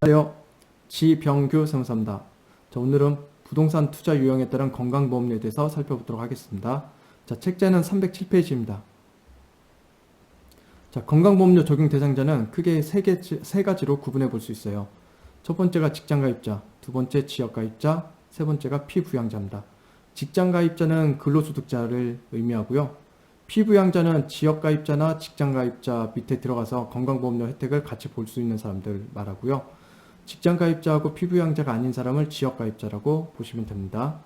안녕하세요. 지병규 사무사입니다. 자, 오늘은 부동산 투자 유형에 따른 건강보험료에 대해서 살펴보도록 하겠습니다. 자, 책자는 307페이지입니다. 자, 건강보험료 적용 대상자는 크게 세, 개, 세 가지로 구분해 볼 수 있어요. 첫 번째가 직장가입자, 두 번째 지역가입자, 세 번째가 피부양자입니다. 직장가입자는 근로소득자를 의미하고요. 피부양자는 지역가입자나 직장가입자 밑에 들어가서 건강보험료 혜택을 같이 볼 수 있는 사람들 말하고요. 직장 가입자하고 피부양자가 아닌 사람을 지역 가입자라고 보시면 됩니다.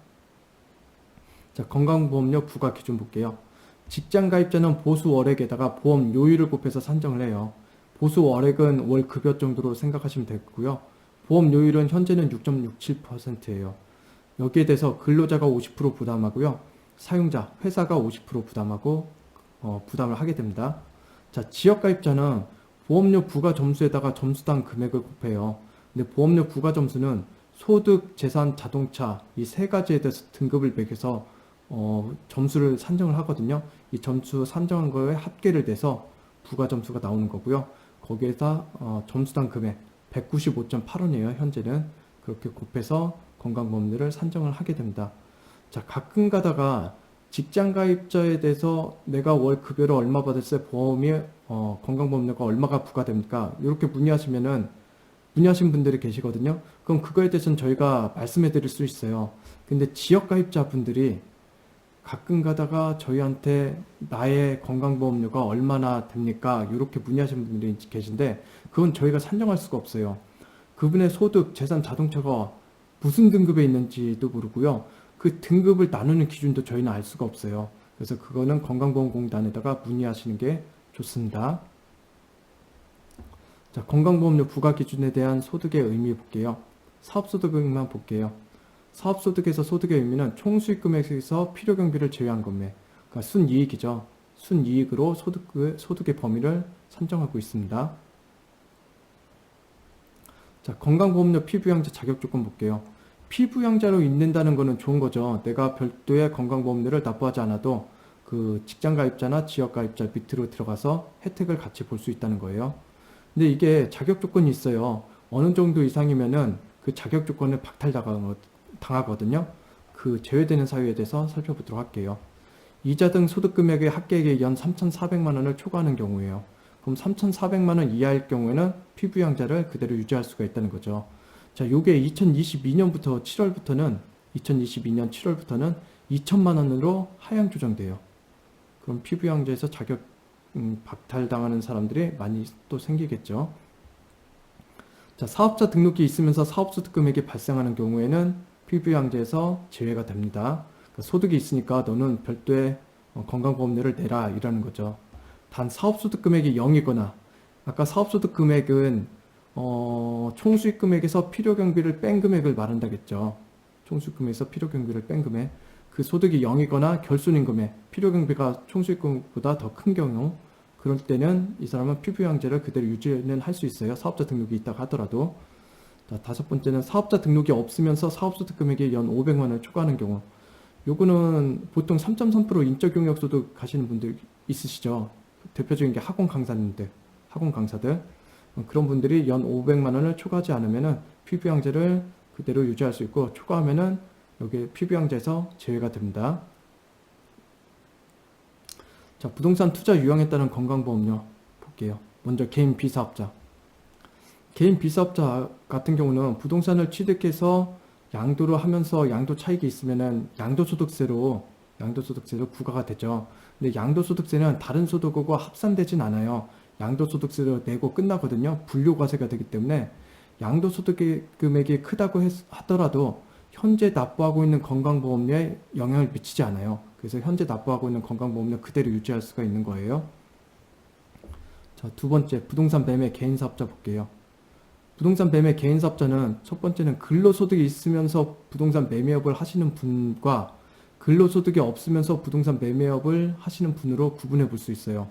자, 건강보험료 부과 기준 볼게요. 직장 가입자는 보수 월액에다가 보험 요율을 곱해서 산정을 해요. 보수 월액은 월 급여 정도로 생각하시면 되고요. 보험 요율은 현재는 6.67%예요. 여기에 대해서 근로자가 50% 부담하고요. 사용자, 회사가 50% 부담하고 어, 부담을 하게 됩니다. 자, 지역 가입자는 보험료 부과 점수에다가 점수당 금액을 곱해요. 근데 보험료 부과 점수는 소득, 재산, 자동차 이 세 가지에 대해서 등급을 매겨서 어, 점수를 산정을 하거든요. 이 점수 산정한 거에 합계를 내서 부과 점수가 나오는 거고요. 거기에다 어, 점수당 금액 195.8원이에요. 현재는 그렇게 곱해서 건강보험료를 산정을 하게 됩니다. 자, 가끔 가다가 직장 가입자에 대해서 내가 월 급여를 얼마 받을 때 보험이 어, 건강보험료가 얼마가 부과됩니까? 이렇게 문의하시면은 문의하신 분들이 계시거든요. 그럼 그거에 대해서는 저희가 말씀해 드릴 수 있어요. 근데 지역 가입자 분들이 가끔 가다가 저희한테 나의 건강보험료가 얼마나 됩니까? 이렇게 문의하시는 분들이 계신데 그건 저희가 산정할 수가 없어요. 그분의 소득, 재산, 자동차가 무슨 등급에 있는지도 모르고요. 그 등급을 나누는 기준도 저희는 알 수가 없어요. 그래서 그거는 건강보험공단에다가 문의하시는 게 좋습니다. 자, 건강보험료 부과 기준에 대한 소득의 의미 볼게요. 사업소득만 볼게요. 사업소득에서 소득의 의미는 총수익 금액에서 필요경비를 제외한 금액, 그러니까 순이익이죠. 순이익으로 소득의, 소득의 범위를 산정하고 있습니다. 자, 건강보험료 피부양자 자격 조건 볼게요. 피부양자로 있는다는 거는 좋은 거죠. 내가 별도의 건강보험료를 납부하지 않아도 그 직장가입자나 지역가입자 밑으로 들어가서 혜택을 같이 볼 수 있다는 거예요. 근데 이게 자격 조건이 있어요. 어느 정도 이상이면은 그 자격 조건을 박탈당하거든요. 그 제외되는 사유에 대해서 살펴보도록 할게요. 이자 등 소득 금액의 합계액의 연 3,400만 원을 초과하는 경우에요. 그럼 3,400만 원 이하일 경우에는 피부양자를 그대로 유지할 수가 있다는 거죠. 자, 요게 2022년부터 7월부터는 2022년 7월부터는 2천만 원으로 하향 조정돼요. 그럼 피부양자에서 자격 음, 박탈당하는 사람들이 많이 또 생기겠죠. 자, 사업자 등록이 있으면서 사업소득 금액이 발생하는 경우에는 피부양자에서 제외가 됩니다. 그러니까 소득이 있으니까 너는 별도의 어, 건강보험료를 내라 이라는 거죠. 단 사업소득 금액이 0이거나 아까 사업소득 금액은 어, 총수익 금액에서 필요경비를 뺀 금액을 말한다겠죠. 총수익 금액에서 필요경비를 뺀 금액. 그 소득이 0이거나 결손인 금액, 필요경비가 총수익금보다 더 큰 경우 그럴 때는 이 사람은 피부양제를 그대로 유지는 할 수 있어요. 사업자 등록이 있다가 하더라도. 자, 다섯 번째는 사업자 등록이 없으면서 사업소득 금액이 연 500만 원을 초과하는 경우. 요거는 보통 3.3% 인적 용역 소득 가시는 분들 있으시죠. 대표적인 게 학원 강사님들, 학원 강사들. 어, 그런 분들이 연 500만 원을 초과하지 않으면은 피부양제를 그대로 유지할 수 있고 초과하면은 여기 피부양제에서 제외가 됩니다. 자, 부동산 투자 유형에 따른 건강보험료 볼게요. 먼저 개인 비사업자. 개인 비사업자 같은 경우는 부동산을 취득해서 양도를 하면서 양도 차익이 있으면은 양도소득세로 양도소득세로 부과가 되죠. 근데 양도소득세는 다른 소득과 합산되진 않아요. 양도소득세를 내고 끝나거든요. 분류과세가 되기 때문에 양도소득 금액이 크다고 했, 하더라도 현재 납부하고 있는 건강보험료에 영향을 미치지 않아요. 그래서 현재 납부하고 있는 건강보험료 그대로 유지할 수가 있는 거예요. 자, 두 번째, 부동산 매매 개인 사업자 볼게요. 부동산 매매 개인 사업자는 첫 번째는 근로소득이 있으면서 부동산 매매업을 하시는 분과 근로소득이 없으면서 부동산 매매업을 하시는 분으로 구분해 볼 수 있어요.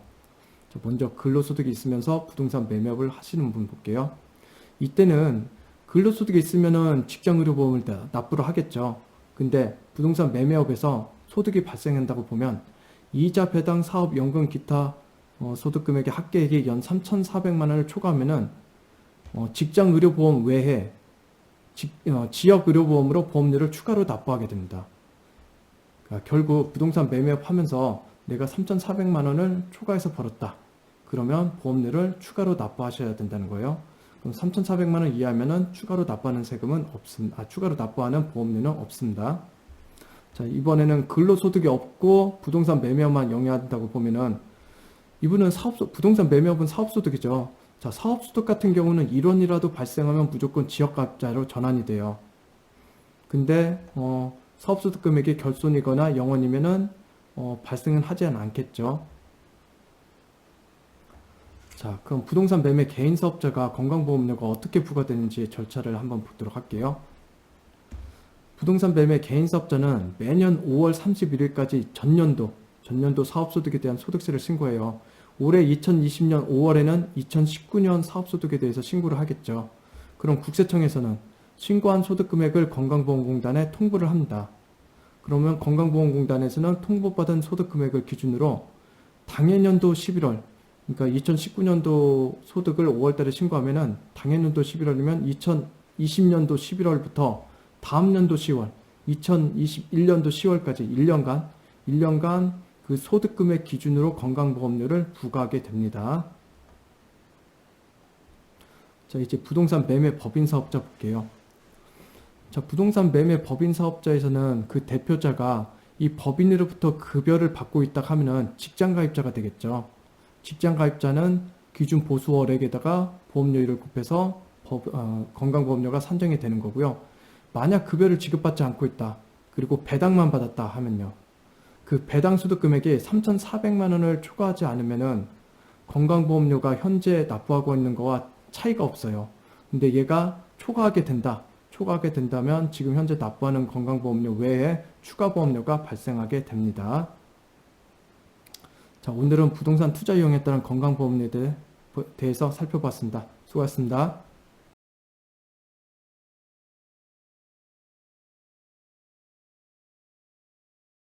자, 먼저 근로소득이 있으면서 부동산 매매업을 하시는 분 볼게요. 이때는 근로소득이 있으면은 직장의료보험을 다 납부를 하겠죠. 근데 부동산 매매업에서 소득이 발생한다고 보면 이자 배당 사업 연금 기타 어, 소득 금액의 합계액이 연 3,400만 원을 초과하면은 어, 직장 의료보험 외에 지, 역 의료보험으로 보험료를 추가로 납부하게 됩니다. 그러니까 결국 부동산 매매하면서 내가 3,400만 원을 초과해서 벌었다. 그러면 보험료를 추가로 납부하셔야 된다는 거예요. 그럼 3,400만 원 이하면은 추가로 납부하는 세금은 없습니다. 아, 추가로 납부하는 보험료는 없습니다. 자, 이번에는 근로소득이 없고 부동산 매매만 영위한다고 보면은 이분은 사업 부동산 매매업은 사업소득이죠. 자, 사업소득 같은 경우는 1원이라도 발생하면 무조건 지역가입자로 전환이 돼요. 근데 어, 사업소득 금액이 결손이거나 0원이면은 어, 발생은 하지 않겠죠. 자, 그럼 부동산 매매 개인 사업자가 건강보험료가 어떻게 부과되는지 절차를 한번 보도록 할게요. 부동산 매매 개인 사업자는 매년 5월 31일까지 전년도, 전년도 사업소득에 대한 소득세를 신고해요. 올해 2020년 5월에는 2019년 사업소득에 대해서 신고를 하겠죠. 그럼 국세청에서는 신고한 소득금액을 건강보험공단에 통보를 합니다. 그러면 건강보험공단에서는 통보받은 소득금액을 기준으로 당해년도 11월, 그러니까 2019년도 소득을 5월 달에 신고하면은 당해년도 11월이면 2020년도 11월부터 다음 년도 10월, 2021년도 10월까지 1년간 1년간 그 소득금액 기준으로 건강보험료를 부과하게 됩니다. 자, 이제 부동산 매매 법인 사업자 볼게요. 자, 부동산 매매 법인 사업자에서는 그 대표자가 이 법인으로부터 급여를 받고 있다 하면은 직장 가입자가 되겠죠. 직장 가입자는 기준 보수월액에다가 보험료율을 곱해서 법- 어, 건강보험료가 산정이 되는 거고요. 만약 급여를 지급받지 않고 있다. 그리고 배당만 받았다 하면요. 그 배당 소득 금액이 3,400만 원을 초과하지 않으면은 건강보험료가 현재 납부하고 있는 거와 차이가 없어요. 근데 얘가 초과하게 된다. 초과하게 된다면 지금 현재 납부하는 건강보험료 외에 추가 보험료가 발생하게 됩니다. 자, 오늘은 부동산 투자 이용에 따른 건강보험료에 대해- 대해서 살펴봤습니다. 수고하셨습니다.